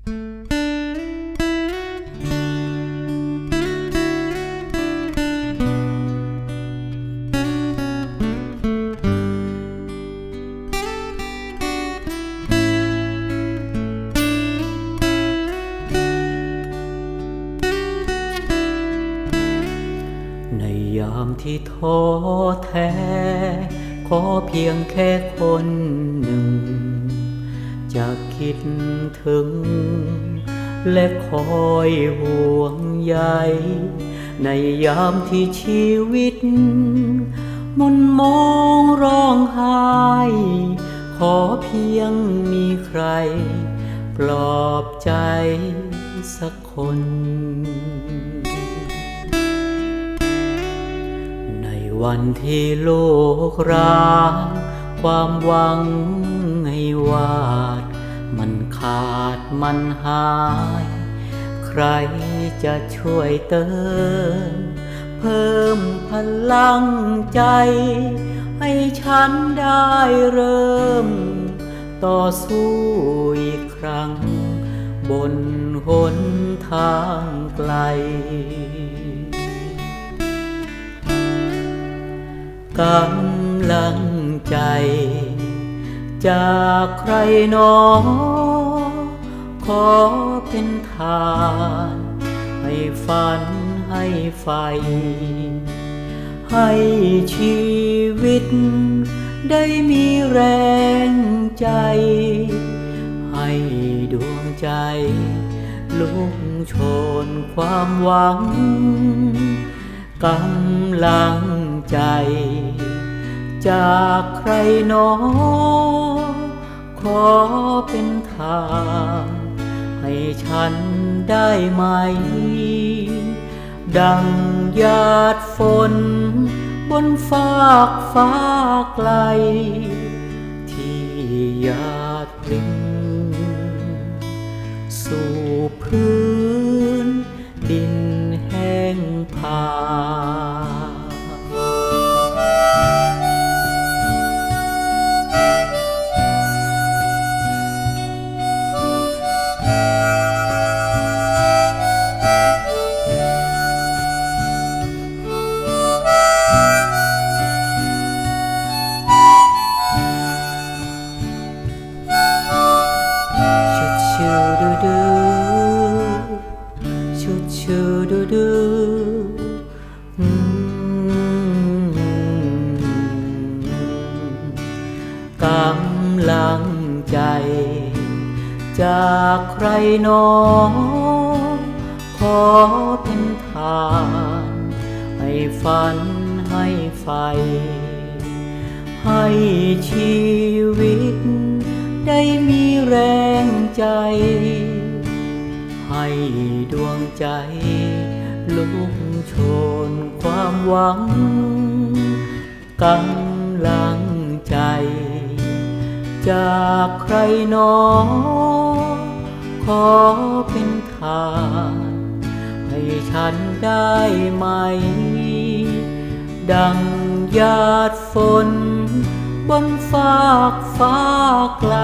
ในยามที่ท้อแท้ ขอเพียงแค่คนหนึ่ง จะคิดถึง และคอยห่วงใยในยามที่ชีวิต มนมองร้องไห้ ขอเพียงมีใคร ปลอบใจสักคน ในวันที่โลกร้างความหวังให้วาดมันขา มันหาย ใครจะช่วยเติม เพิ่มพลังใจ ให้ฉันได้เริ่ม ต่อสู้อีกครั้ง บนหนทางไกลกำลังใจ จากใครหนอข อเป็นทาน ให้ฝันให้ไฟ ให้ชีวิต ได้มีแรงใจ ให้ดวงใจ ลุกโชนความหวังกำลังใจ จากใครหนอขอเป็นทาง ให้ฉันได้ไหม ดังหยาดฝน บนฟากฟ้าไกล ที่หยาดลินสู่พื้น ดชูดูดูกำลังใจ จากใครนอขอเป็นทาน ให้ฝันให้ไฟ ให้ชี ให้ดวงใจ ลุกโชนความหวังกำลังใจ จากใครนอ ขอเป็นทานให้ฉันได้ไหม ดังหยาดฝน บนฟากฟ้าไกล